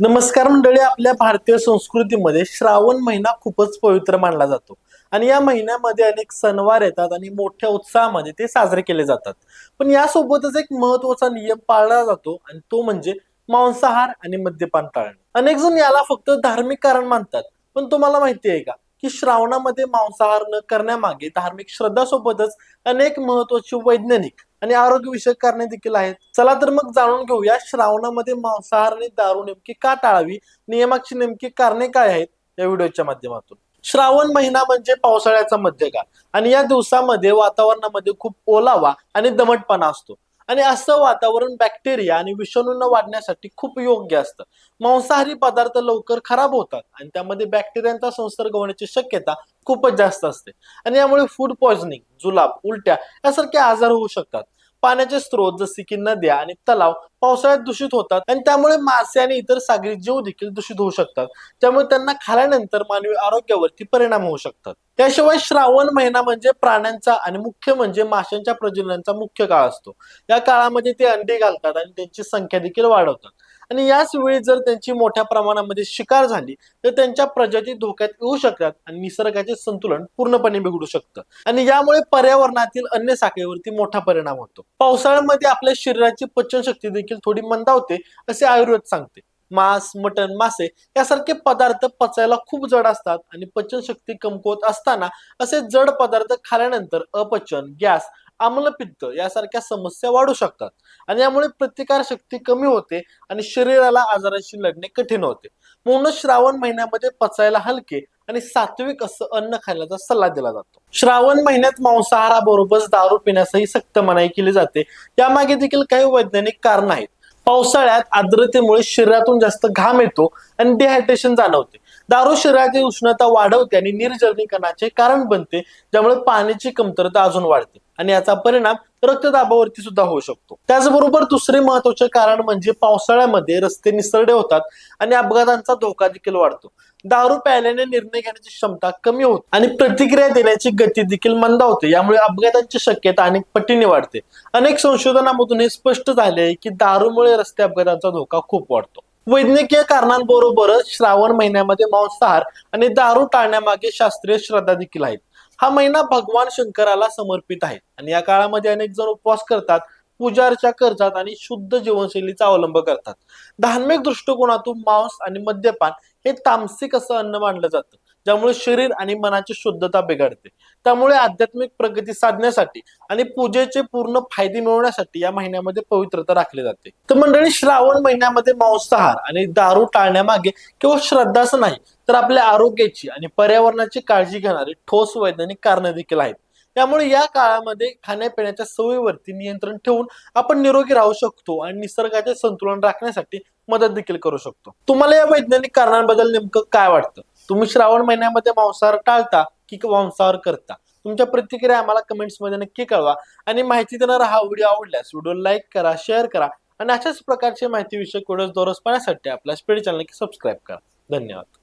नमस्कार मंडळी आपल्या भारतीय संस्कृतीमध्ये श्रावण महिना खूपच पवित्र मानला जातो. आणि या महिन्यामध्ये अनेक सणवार येतात आणि मोठ्या उत्साहामध्ये ते साजरे केले जातात. पण यासोबतच एक महत्त्वाचा नियम पाळला जातो आणि तो म्हणजे मांसाहार आणि मद्यपान टाळणे. अनेक जण याला फक्त धार्मिक कारण मानतात. पण तुम्हाला माहिती आहे का? की श्रावणामध्ये मांसाहार न करण्यामागे धार्मिक श्रद्धासोबतच अनेक महत्वाची वैज्ञानिक आणि आरोग्यविषयक कारणे देखील आहेत. चला तर मग जाणून घेऊया श्रावणामध्ये मांसाहार आणि दारू नेमकी का टाळावी? नियमाची नेमकी कारणे काय आहेत? या व्हिडिओच्या माध्यमातून. श्रावण महिना म्हणजे पावसाळ्याचा मध्यकाळ आणि या दिवसामध्ये वातावरणामध्ये खूप ओलावा आणि दमटपणा असतो. आणि असं वातावरण बॅक्टेरिया आणि विषाणूंना वाढण्यासाठी खूप योग्य असतं. मांसाहारी पदार्थ लवकर खराब होतात आणि त्यामध्ये बॅक्टेरियांचा संसर्ग होण्याची शक्यता खूपच जास्त असते. आणि यामुळे फूड पॉइझनिंग जुलाब उलट्या यासारखे आजार होऊ शकतात. पाण्याचे स्रोत जसे की नद्या आणि तलाव पावसाळ्यात दूषित होतात आणि त्यामुळे मासे आणि इतर सागरी जीव देखील दूषित होऊ शकतात. त्यामुळे त्यांना खाल्यानंतर मानवी आरोग्यावरती परिणाम होऊ शकतात. याशिवाय श्रावण महिना म्हणजे प्राण्यांचा आणि मुख्य म्हणजे माशांच्या प्रजननाचा मुख्य काळ असतो. या काळामध्ये ते अंडी घालतात आणि त्यांची संख्या देखील वाढवतात. आणि याच वेळी जर त्यांची मोठ्या प्रमाणामध्ये शिकार झाली तर त्यांच्या प्रजाती धोक्यात येऊ शकतात आणि निसर्गाचे संतुलन पूर्णपणे बिघडू शकतं. आणि यामुळे पर्यावरणातील अन्य साखळीवरती मोठा परिणाम होतो. पावसाळ्यामध्ये आपल्या शरीराची पचनशक्ती देखील थोडी मंदावते असे आयुर्वेद सांगते. मांस मटण मासे यासारखे पदार्थ पचायला खूप जड असतात आणि पचनशक्ती कमकुवत असताना असे जड पदार्थ खाल्यानंतर अपचन गॅस आम्लपित्त यासारख्या समस्या वाढू शकतात. आणि यामुळे प्रतिकार शक्ती कमी होते आणि शरीराला आजाराशी लढणे कठीण होते. म्हणूनच श्रावण महिन्यामध्ये पचायला हलके आणि सात्विक असं अन्न खाण्याचा सल्ला दिला जातो. श्रावण महिन्यात मांसाहाराबरोबरच दारू पिण्यासही सक्त मनाई केली जाते. यामागे देखील काही वैज्ञानिक कारण आहेत. पावसाळ्यात आर्द्रतेमुळे शरीरातून जास्त घाम येतो आणि डिहायड्रेशन जाणवते. दारू शरीराची उष्णता वाढवते आणि निर्जलीकरणाचे कारण बनते ज्यामुळे पाण्याची कमतरता अजून वाढते. आणि याचा परिणाम रक्तदाबावरती सुद्धा होऊ शकतो. त्याचबरोबर दुसरे महत्त्वाचे कारण म्हणजे पावसाळ्यामध्ये रस्ते निसरडे होतात आणि अपघातांचा धोका देखील वाढतो. दारू प्यायल्याने निर्णय घेण्याची क्षमता कमी होते आणि प्रतिक्रिया देण्याची गती देखील मंदा होते. यामुळे अपघातांची शक्यता अनेक पटीने वाढते. अनेक संशोधनामधून हे स्पष्ट झाले की दारूमुळे रस्ते अपघातांचा धोका खूप वाढतो. वैद्यकीय कारणांबरोबरच श्रावण महिन्यामध्ये मांसाहार आणि दारू टाळण्यामागे शास्त्रीय श्रद्धा देखील आहेत. हा महिना भगवान शंकराला समर्पित आहे. आणि या काळामध्ये अनेक जण उपवास करतात पूजा करतात आणि शुद्ध जीवनशैलीचा अवलंब करतात. धार्मिक दृष्टिकोनातून मांस आणि मद्यपान हे तामसिक असं अन्न मानलं जातं. ज्यामुळे शरीर आणि मनाची शुद्धता बिघडते. त्यामुळे आध्यात्मिक प्रगती साधण्यासाठी आणि पूजेचे पूर्ण फायदे मिळवण्यासाठी या महिन्यामध्ये पवित्रता राखली जाते. तर मंडळी श्रावण महिन्यामध्ये मांसाहार आणि दारू टाळण्यामागे केवळ श्रद्धाच नाही तर आपल्या आरोग्याची आणि पर्यावरणाची काळजी घेणारी ठोस वैज्ञानिक कारणं देखील आहेत. त्यामुळे या काळामध्ये खाण्यापिण्याच्या सवयीवरती नियंत्रण ठेवून आपण निरोगी राहू शकतो आणि निसर्गाचे संतुलन राखण्यासाठी मदत देखील करू शकतो. तुम्हाला या वैज्ञानिक कारणांबद्दल नेमकं काय वाटतं? तुम्ही श्रावण महिन्यामध्ये मांसाहार टाळता की मांसाहार करता? तुमच्या प्रतिक्रिया आम्हाला कमेंट्समध्ये नक्की कळवा. आणि माहिती देणारा हा व्हिडिओ आवडल्यास व्हिडिओ लाईक करा शेअर करा आणि अशाच प्रकारचे माहिती विषयक व्हिडिओ दररोज पाहण्यासाठी आपल्या स्पीड चॅनल सबस्क्राईब करा. धन्यवाद.